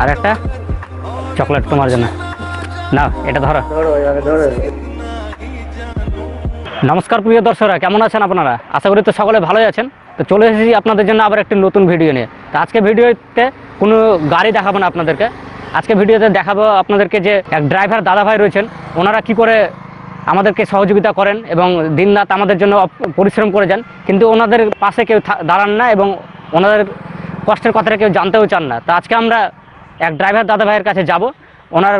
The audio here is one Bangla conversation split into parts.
আর একটা চকলেট তোমার জন্য। না এটা ধরো। নমস্কার প্রিয় দর্শকরা, কেমন আছেন আপনারা? আশা করি তো সকলে ভালোই আছেন। তো চলে এসেছি আপনাদের জন্য আবার একটি নতুন ভিডিও নিয়ে। তো আজকে ভিডিওতে কোনো গাড়ি দেখাবো না আপনাদেরকে। আজকে ভিডিওতে দেখাবো আপনাদেরকে যে এক ড্রাইভার দাদা ভাই রয়েছেন। ওনারা কি করে আমাদেরকে সহযোগিতা করেন এবং দিনরাত আমাদের জন্য পরিশ্রম করে যান। কিন্তু ওনাদের পাশে কেউ দাঁড়ান না এবং ওনাদের কষ্টের কথাটা কেউ জানতেও চান না। তো আজকে আমরা এক ড্রাইভার দাদা ভাইয়ের কাছে যাব। ওনার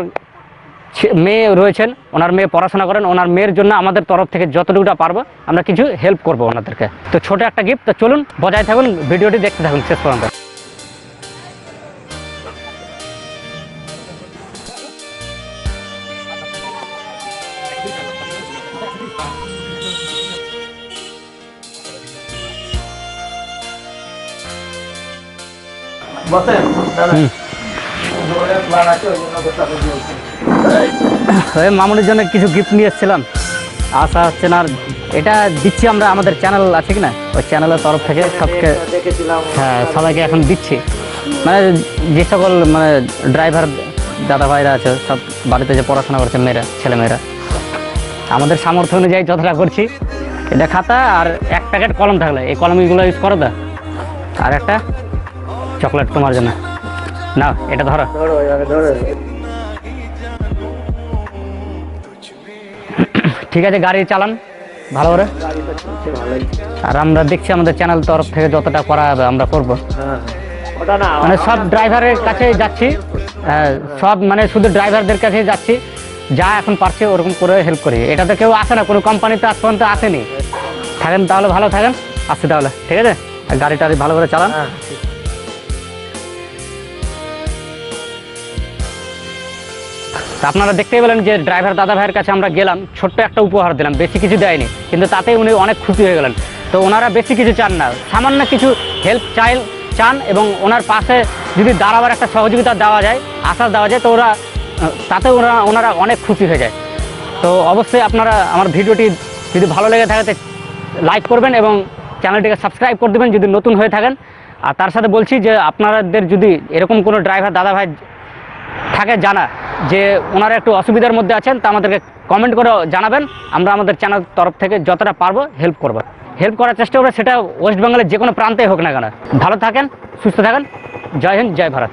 মেয়ে রয়েছেন ওনার মেয়ে পড়াশোনা করেন ওনার মেয়ের জন্য আমাদের তরফ থেকে যতটুকুটা পারব আমরা কিছু হেল্প করব ওনাদেরকে। তো ছোট একটা গিফট তো চলুন বজায় থাকুন ভিডিওটি দেখতে থাকুন শেষ পর্যন্ত। বসেন দাদা। মামুনির জন্য কিছু গিফট নিয়ে এসেছিলাম। আশা হচ্ছে না এটা দিচ্ছি আমরা আমাদের চ্যানেল আছে কি না? ওই চ্যানেলের তরফ থেকে সবকে হ্যাঁ সবাইকে এখন দিচ্ছি। মানে যে সকল মানে ড্রাইভার দাদা ভাইরা আছে, সব বাড়িতে যে পড়াশোনা করছে মেয়েরা, ছেলেমেয়েরা, আমাদের সামর্থ্য অনুযায়ী যতটা করছি, এটা খাতা আর এক প্যাকেট কলম থাকলে। এই কলমগুলো ইউজ করো তো। আর একটা চকলেট তোমার জন্য। না এটা ধরো। ধরো এভাবে ধরো। ঠিক আছে গাড়ি চালান ভালো করে। গাড়িটা আর আমরা দেখছি আমাদের চ্যানেল তরফ থেকে যতটা করা হবে আমরা করব। হ্যাঁ মানে সব ড্রাইভারের কাছে যাচ্ছি। হ্যাঁ, সব মানে শুধু ড্রাইভারদের কাছে যাচ্ছি। যা এখন পারছে ওরকম করে হেল্প করি। এটা তো কেউ আসে না কোনো কোম্পানিতে আজ পর্যন্ত আসেনি। থাকেন তাহলে ভালো থাকেন। আসছি তাহলে ঠিক আছে? আর গাড়ি টাড়ি ভালো করে চালান। আপনারা দেখতেই পেলেন যে ড্রাইভার দাদা ভাইয়ের কাছে আমরা গেলাম, ছোট্ট একটা উপহার দিলাম, বেশি কিছু দেয়নি, কিন্তু তাতে উনি অনেক খুশি হয়ে গেলেন। তো ওনারা বেশি কিছু চান না, সামান্য কিছু হেল্প চাইল, চান এবং ওনার পাশে যদি দাঁড়াবার একটা সহযোগিতা দেওয়া যায়, আশ্বাস দেওয়া যায়, তো ওরা তাতে ওরা, ওনারা অনেক খুশি হয়ে যায়। তো অবশ্যই আপনারা আমার ভিডিওটি যদি ভালো লেগে থাকে লাইক করবেন এবং চ্যানেলটিকে সাবস্ক্রাইব করে দেবেন যদি নতুন হয়ে থাকেন। আর তার সাথে বলছি যে আপনাদের যদি এরকম কোনো ড্রাইভার দাদা ভাই থাকে জানা যে ওনারা একটু অসুবিধার মধ্যে আছেন, তা আমাদেরকে কমেন্ট করে জানাবেন। আমরা আমাদের চ্যানেল তরফ থেকে যতটা পারব হেল্প করব। হেল্প করার চেষ্টা করব, সেটা ওয়েস্ট বেঙ্গলের যে কোনো প্রান্তেই হোক না কেন। ভালো থাকেন, সুস্থ থাকেন। জয় হিন্দ, জয় ভারত।